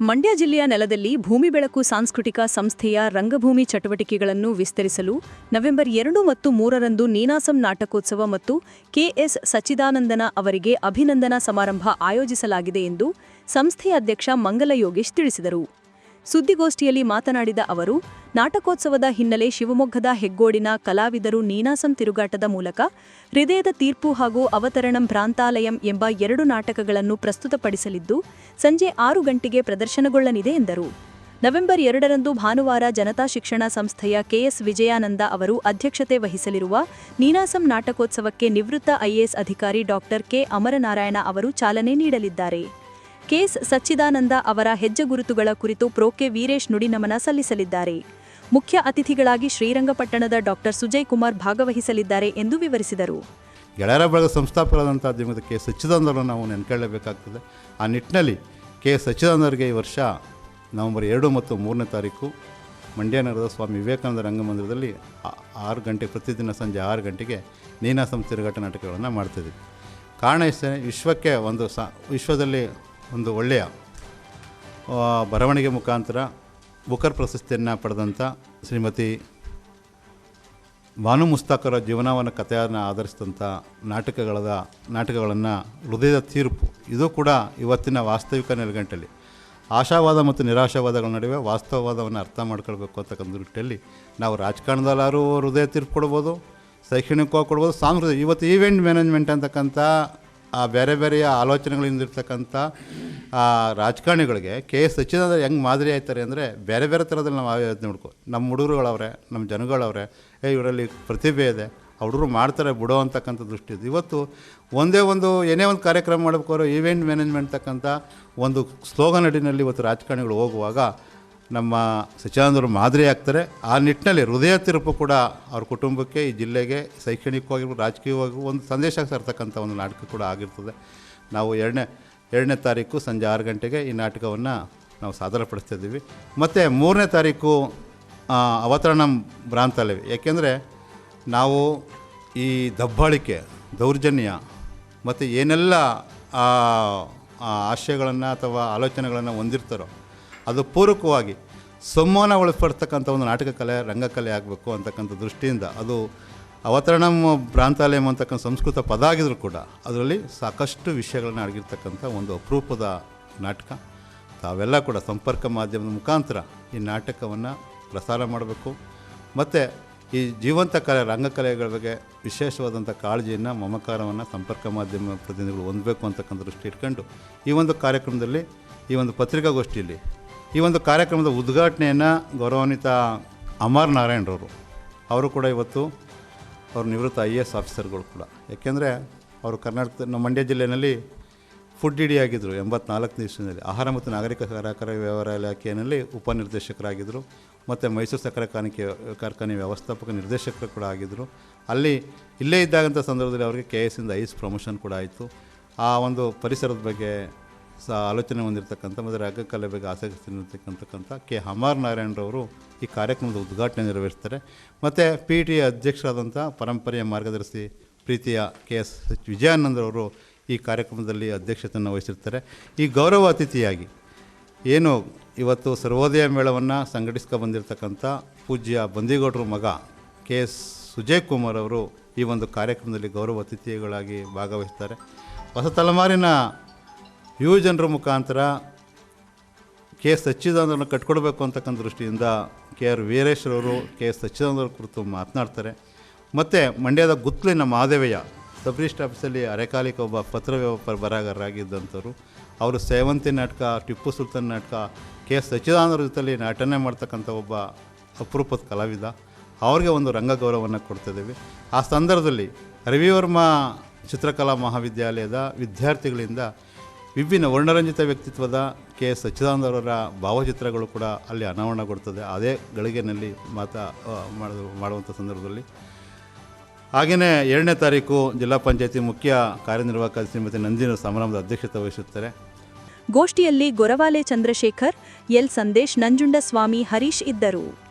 ಮಂಡ್ಯ ಜಿಲ್ಲೆಯ ನೆಲದಲ್ಲಿ ಭೂಮಿ ಬೆಳಕು ಸಾಂಸ್ಕೃತಿಕ ಸಂಸ್ಥೆಯ ರಂಗಭೂಮಿ ಚಟುವಟಿಕೆಗಳನ್ನು ವಿಸ್ತರಿಸಲು ನವೆಂಬರ್ ಎರಡು ಮತ್ತು ಮೂರರಂದು ನೀನಾಸಂ ನಾಟಕೋತ್ಸವ ಮತ್ತು ಕೆಎಸ್ ಸಚ್ಚಿದಾನಂದನ ಅವರಿಗೆ ಅಭಿನಂದನಾ ಸಮಾರಂಭ ಆಯೋಜಿಸಲಾಗಿದೆ ಎಂದು ಸಂಸ್ಥೆಯ ಅಧ್ಯಕ್ಷ ಮಂಗಲ ಯೋಗೇಶ್ ತಿಳಿಸಿದರು. ಸುದ್ದಿಗೋಷ್ಠಿಯಲ್ಲಿ ಮಾತನಾಡಿದ ಅವರು, ನಾಟಕೋತ್ಸವದ ಹಿನ್ನೆಲೆ ಶಿವಮೊಗ್ಗದ ಹೆಗ್ಗೋಡಿನ ಕಲಾವಿದರು ನೀನಾಸಂ ತಿರುಗಾಟದ ಮೂಲಕ ಹೃದಯದ ತೀರ್ಪು ಹಾಗೂ ಅವತರಣಂ ಭ್ರಾಂತಾಲಯಂ ಎಂಬ ಎರಡು ನಾಟಕಗಳನ್ನು ಪ್ರಸ್ತುತಪಡಿಸಲಿದ್ದು, ಸಂಜೆ ಆರು ಗಂಟೆಗೆ ಪ್ರದರ್ಶನಗೊಳ್ಳಲಿದೆ ಎಂದರು. ನವೆಂಬರ್ ಎರಡರಂದು ಭಾನುವಾರ ಜನತಾ ಶಿಕ್ಷಣ ಸಂಸ್ಥೆಯ ಕೆಎಸ್ ವಿಜಯಾನಂದ ಅವರು ಅಧ್ಯಕ್ಷತೆ ವಹಿಸಲಿರುವ ನೀನಾಸಂ ನಾಟಕೋತ್ಸವಕ್ಕೆ ನಿವೃತ್ತ ಐಎಎಸ್ ಅಧಿಕಾರಿ ಡಾಕ್ಟರ್ ಕೆ ಅಮರನಾರಾಯಣ ಅವರು ಚಾಲನೆ ನೀಡಲಿದ್ದಾರೆ. ಕೆಎಸ್ ಸಚ್ಚಿದಾನಂದ ಅವರ ಹೆಜ್ಜೆಗುರುತುಗಳ ಕುರಿತು ಪ್ರೋಕೆ ವೀರೇಶ್ ನುಡಿನಮನ ಸಲ್ಲಿಸಲಿದ್ದಾರೆ. ಮುಖ್ಯ ಅತಿಥಿಗಳಾಗಿ ಶ್ರೀರಂಗಪಟ್ಟಣದ ಡಾಕ್ಟರ್ ಸುಜಯ್ ಕುಮಾರ್ ಭಾಗವಹಿಸಲಿದ್ದಾರೆ ಎಂದು ವಿವರಿಸಿದರು. ಗೆಳೆಯರ ಬಳಗ ಸಂಸ್ಥಾಪಕರಾದಂಥ ಶ್ರೀಮತಿ ಕೆ. ಸಚ್ಚಿದಾನಂದರನ್ನು ನಾವು ನೆನ್ಕೊಳ್ಳಬೇಕಾಗ್ತದೆ ಆ ನಿಟ್ಟಿನಲ್ಲಿ ಕೆ. ಸಚ್ಚಿದಾನಂದರಿಗೆ ಈ ವರ್ಷ ನವೆಂಬರ್ ಎರಡು ಮತ್ತು ಮೂರನೇ ತಾರೀಕು ಮಂಡ್ಯ ನಗರದ ಸ್ವಾಮಿ ವಿವೇಕಾನಂದ ರಂಗಮಂದಿರದಲ್ಲಿ ಆರು ಗಂಟೆ ಪ್ರತಿದಿನ ಸಂಜೆ ಆರು ಗಂಟೆಗೆ ನೀನಾಸಂ ತಿರುಗಾಟ ನಾಟಕಗಳನ್ನು ಮಾಡ್ತಿದ್ದೀವಿ ಕಾರಣ ಇಷ್ಟೇ ವಿಶ್ವಕ್ಕೆ ಒಂದು ಸ, ವಿಶ್ವದಲ್ಲಿ ಒಂದು ಒಳ್ಳೆಯ ಬರವಣಿಗೆ ಮುಖಾಂತರ ಬುಕರ್ ಪ್ರಶಸ್ತಿಯನ್ನು ಪಡೆದಂಥ ಶ್ರೀಮತಿ ಭಾನು ಮುಸ್ತಾಕರ ಜೀವನವನ್ನು ಕಥೆಯನ್ನು ಆಧರಿಸಿದಂಥ ನಾಟಕಗಳದ, ನಾಟಕಗಳನ್ನು ಹೃದಯದ ತೀರ್ಪು. ಇದು ಕೂಡ ಇವತ್ತಿನ ವಾಸ್ತವಿಕ ನೆಲೆಗಂಟಲ್ಲಿ. ಆಶಾವಾದ ಮತ್ತು ನಿರಾಶಾವಾದಗಳ ನಡುವೆ ವಾಸ್ತವವಾದವನ್ನು ಅರ್ಥ ಮಾಡ್ಕೊಳ್ಬೇಕು ಅಂತಕ್ಕಂಥ ದೃಷ್ಟಿಯಲ್ಲಿ ನಾವು ರಾಜಕಾರಣದಲ್ಲಾರು ಹೃದಯ ತೀರ್ಪು ಕೊಡ್ಬೋದು, ಶೈಕ್ಷಣಿಕವಾಗಿ ಕೊಡ್ಬೋದು, ಸಾಂಸ್ಕೃತಿಕ, ಇವತ್ತು ಈವೆಂಟ್ ಮ್ಯಾನೇಜ್ಮೆಂಟ್ ಅಂತಕ್ಕಂಥ ಆ ಬೇರೆ ಬೇರೆಯ ಆಲೋಚನೆಗಳಿಂದ ಇರ್ತಕ್ಕಂಥ ರಾಜಕಾರಣಿಗಳಿಗೆ ಕೆ ಎಸ್ ಸಚ್ಚಿದಾನಂದ ಹೆಂಗೆ ಮಾದರಿ ಆಯ್ತಾರೆ ಅಂದರೆ ಬೇರೆ ಬೇರೆ ಥರದಲ್ಲಿ ನಾವು ಆಯೋಜನೆ ನೋಡ್ಕೊ, ನಮ್ಮ ಹುಡುಗರುಗಳವ್ರೆ, ನಮ್ಮ ಜನಗಳವ್ರೆ, ಏ, ಇವರಲ್ಲಿ ಪ್ರತಿಭೆ ಇದೆ ಹುಡುಗರು ಮಾಡ್ತಾರೆ ಬಿಡೋ ಅಂತಕ್ಕಂಥ ದೃಷ್ಟಿ ಇದೆ. ಇವತ್ತು ಒಂದೇ ಒಂದು, ಏನೇ ಒಂದು ಕಾರ್ಯಕ್ರಮ ಮಾಡಬೇಕಾದ್ರೂ ಈವೆಂಟ್ ಮ್ಯಾನೇಜ್ಮೆಂಟ್ ತಕ್ಕಂಥ ಒಂದು ಸ್ಲೋಗನ್ ಅಡಿನಲ್ಲಿ ಇವತ್ತು ರಾಜಕಾರಣಿಗಳು ಹೋಗುವಾಗ ನಮ್ಮ ಸಚಿದಾನಂದರು ಮಾದರಿ ಆಗ್ತಾರೆ. ಆ ನಿಟ್ಟಿನಲ್ಲಿ ಹೃದಯ ತಿರುಪು ಕೂಡ ಅವ್ರ ಕುಟುಂಬಕ್ಕೆ, ಈ ಜಿಲ್ಲೆಗೆ ಶೈಕ್ಷಣಿಕವಾಗಿರ್ಬೋದು ರಾಜಕೀಯವಾಗಿ ಒಂದು ಸಂದೇಶ ಸಾರ್ತಕ್ಕಂಥ ಒಂದು ನಾಟಕ ಕೂಡ ಆಗಿರ್ತದೆ. ನಾವು ಎರಡನೇ ಎರಡನೇ ತಾರೀಕು ಸಂಜೆ ಆರು ಗಂಟೆಗೆ ಈ ನಾಟಕವನ್ನು ನಾವು ಸಾದರಪಡಿಸ್ತಿದ್ದೀವಿ. ಮತ್ತು ಮೂರನೇ ತಾರೀಕು ಅವತರಣಂ ಭ್ರಾಂತಾಲಯ ಏಕೆಂದರೆ ನಾವು ಈ ದಬ್ಬಾಳಿಕೆ, ದೌರ್ಜನ್ಯ ಮತ್ತು ಏನೆಲ್ಲ ಆಶಯಗಳನ್ನು ಅಥವಾ ಆಲೋಚನೆಗಳನ್ನು ಹೊಂದಿರ್ತಾರೋ, ಅದು ಪೂರಕವಾಗಿ ಸಂವಹನ ಒಳಪಡ್ತಕ್ಕಂಥ ಒಂದು ನಾಟಕ ಕಲೆ ರಂಗಕಲೆ ಆಗಬೇಕು ಅಂತಕ್ಕಂಥ ದೃಷ್ಟಿಯಿಂದ ಅದು ಅವತರಣಂ ಭ್ರಾಂತಾಲಯಂ ಅಂತಕ್ಕಂಥ ಸಂಸ್ಕೃತ ಪದ ಆಗಿದ್ರು ಕೂಡ ಅದರಲ್ಲಿ ಸಾಕಷ್ಟು ವಿಷಯಗಳನ್ನು ಅಡಗಿರ್ತಕ್ಕಂಥ ಒಂದು ಅಪರೂಪದ ನಾಟಕ. ತಾವೆಲ್ಲ ಕೂಡ ಸಂಪರ್ಕ ಮಾಧ್ಯಮದ ಮುಖಾಂತರ ಈ ನಾಟಕವನ್ನು ಪ್ರಸಾರ ಮಾಡಬೇಕು. ಮತ್ತು ಈ ಜೀವಂತ ಕಲೆ, ರಂಗಕಲೆಗಳ ಬಗ್ಗೆ ವಿಶೇಷವಾದಂಥ ಕಾಳಜಿಯನ್ನು, ಮಮಕಾರವನ್ನು ಸಂಪರ್ಕ ಮಾಧ್ಯಮ ಪ್ರತಿನಿಧಿಗಳು ಹೊಂದಬೇಕು ಅಂತಕ್ಕಂಥ ದೃಷ್ಟಿ ಇಟ್ಕೊಂಡು ಈ ಒಂದು ಕಾರ್ಯಕ್ರಮದಲ್ಲಿ ಈ ಒಂದು ಪತ್ರಿಕಾಗೋಷ್ಠಿಯಲ್ಲಿ ಈ ಒಂದು ಕಾರ್ಯಕ್ರಮದ ಉದ್ಘಾಟನೆಯನ್ನು ಗೌರವಾನ್ವಿತ ಅಮರ್ ನಾರಾಯಣರವರು, ಅವರು ಕೂಡ ಇವತ್ತು ಅವರು ನಿವೃತ್ತ ಐ ಎ ಎಸ್ ಆಫೀಸರ್ಗಳು ಕೂಡ. ಯಾಕೆಂದರೆ ಅವರು ಕರ್ನಾಟಕದ ನಮ್ಮ ಮಂಡ್ಯ ಜಿಲ್ಲೆಯಲ್ಲಿ ಫುಡ್ ಡಿ ಆಗಿದ್ದರು ಎಂಬತ್ನಾಲ್ಕನೇ ಇಸ್ವಿನಲ್ಲಿ ಆಹಾರ ಮತ್ತು ನಾಗರಿಕ ಸಹಕಾರ ವ್ಯವಹಾರ ಇಲಾಖೆಯಲ್ಲಿ ಉಪನಿರ್ದೇಶಕರಾಗಿದ್ದರು ಮತ್ತು ಮೈಸೂರು ಸಕ್ಕರೆ ಕಾಣಿಕೆ ಕಾರ್ಖಾನೆ ವ್ಯವಸ್ಥಾಪಕ ನಿರ್ದೇಶಕರು ಕೂಡ ಆಗಿದ್ದರು ಅಲ್ಲಿ ಇಲ್ಲೇ ಇದ್ದಾಗಂಥ ಸಂದರ್ಭದಲ್ಲಿ ಅವರಿಗೆ ಕೆ ಎಸ್ ಇಂದ ಐಸ್ ಪ್ರಮೋಷನ್ ಕೂಡ ಆಯಿತು. ಆ ಒಂದು ಪರಿಸರದ ಬಗ್ಗೆ ಸಹ ಆಲೋಚನೆ ಹೊಂದಿರತಕ್ಕಂಥ ಮತ್ತು ರಾಗಕಲೆ ಬಗ್ಗೆ ಆಸಕ್ತಿ ಇರತಕ್ಕಂಥ ಕೆ ಹಮಾರ್ ನಾರಾಯಣರವರು ಈ ಕಾರ್ಯಕ್ರಮದ ಉದ್ಘಾಟನೆ ನೆರವೇರಿಸ್ತಾರೆ. ಮತ್ತು ಪಿ ಟಿ ಅಧ್ಯಕ್ಷರಾದಂಥ ಪರಂಪರೆಯ ಮಾರ್ಗದರ್ಶಿ ಪ್ರೀತಿಯ ಕೆ ಎಸ್ ವಿಜಯಾನಂದರವರು ಈ ಕಾರ್ಯಕ್ರಮದಲ್ಲಿ ಅಧ್ಯಕ್ಷತೆಯನ್ನು ವಹಿಸಿರ್ತಾರೆ. ಈ ಗೌರವ ಅತಿಥಿಯಾಗಿ ಏನು ಇವತ್ತು ಸರ್ವೋದಯ ಮೇಳವನ್ನು ಸಂಘಟಿಸ್ಕೊ ಬಂದಿರತಕ್ಕಂಥ ಪೂಜ್ಯ ಬಂದಿಗೌಡರ ಮಗ ಕೆ ಎಸ್ ಸುಜಯ್ ಕುಮಾರ್ ಅವರು ಈ ಒಂದು ಕಾರ್ಯಕ್ರಮದಲ್ಲಿ ಗೌರವ ಅತಿಥಿಗಳಾಗಿ ಭಾಗವಹಿಸ್ತಾರೆ. ಹೊಸ ತಲೆಮಾರಿನ ಯುವ ಜನರ ಮುಖಾಂತರ ಕೆ ಎಸ್ ಸಚ್ಚಿದಾನಂದರನ್ನು ಕಟ್ಕೊಡ್ಬೇಕು ಅಂತಕ್ಕಂಥ ದೃಷ್ಟಿಯಿಂದ ಕೆ ಆರ್ ವೀರೇಶ್ವರವರು ಕೆ ಎಸ್ ಸಚ್ಚಿದಾನಂದರ ಕುರಿತು ಮಾತನಾಡ್ತಾರೆ. ಮತ್ತು ಮಂಡ್ಯದ ಗುತ್ಲಿನ ಮಹಾದೇವಯ್ಯ ಸಬ್ ರಿಜಿಸ್ಟ್ರ್ ಆಫೀಸಲ್ಲಿ ಅರೆಕಾಲಿಕ ಒಬ್ಬ ಪತ್ರ ವ್ಯಾಪಾರ ಬರಹಗಾರರಾಗಿದ್ದಂಥವ್ರು. ಅವರು ಸೇವಂತಿ ನಾಟಕ, ಟಿಪ್ಪು ಸುಲ್ತಾನ್ ನಾಟಕ, ಕೆ ಎಸ್ ಸಚ್ಚಿದಾನಂದರ ಜೊತೆಲಿ ನಟನೆ ಮಾಡ್ತಕ್ಕಂಥ ಒಬ್ಬ ಅಪರೂಪದ ಕಲಾವಿದ. ಅವ್ರಿಗೆ ಒಂದು ರಂಗ ಗೌರವವನ್ನು ಕೊಡ್ತಿದ್ದೀವಿ. ಆ ಸಂದರ್ಭದಲ್ಲಿ ರವಿವರ್ಮ ಚಿತ್ರಕಲಾ ಮಹಾವಿದ್ಯಾಲಯದ ವಿದ್ಯಾರ್ಥಿಗಳಿಂದ ವಿಭಿನ್ನ ವರ್ಣರಂಜಿತ ವ್ಯಕ್ತಿತ್ವದ ಕೆ ಎಸ್ ಸಚ್ಚಿದಾನಂದರವರ ಭಾವಚಿತ್ರಗಳು ಕೂಡ ಅಲ್ಲಿ ಅನಾವರಣಗೊಳ್ತದೆ ಅದೇ ಗಳಿಗೆನಲ್ಲಿ ಮಾತಾ ಮಾಡುವಂಥ ಸಂದರ್ಭದಲ್ಲಿ. ಹಾಗೆಯೇ ಎರಡನೇ ತಾರೀಕು ಜಿಲ್ಲಾ ಪಂಚಾಯತಿ ಮುಖ್ಯ ಕಾರ್ಯನಿರ್ವಾಹಕ ಶ್ರೀಮತಿ ನಂದಿನ ಸಮಾರಂಭದ ಅಧ್ಯಕ್ಷತೆ ವಹಿಸುತ್ತಾರೆ. ಗೋಷ್ಠಿಯಲ್ಲಿ ಗೊರವಾಲೆ ಚಂದ್ರಶೇಖರ್, ಎಲ್ ಸಂದೇಶ್, ನಂಜುಂಡಸ್ವಾಮಿ, ಹರೀಶ್ ಇದ್ದರು.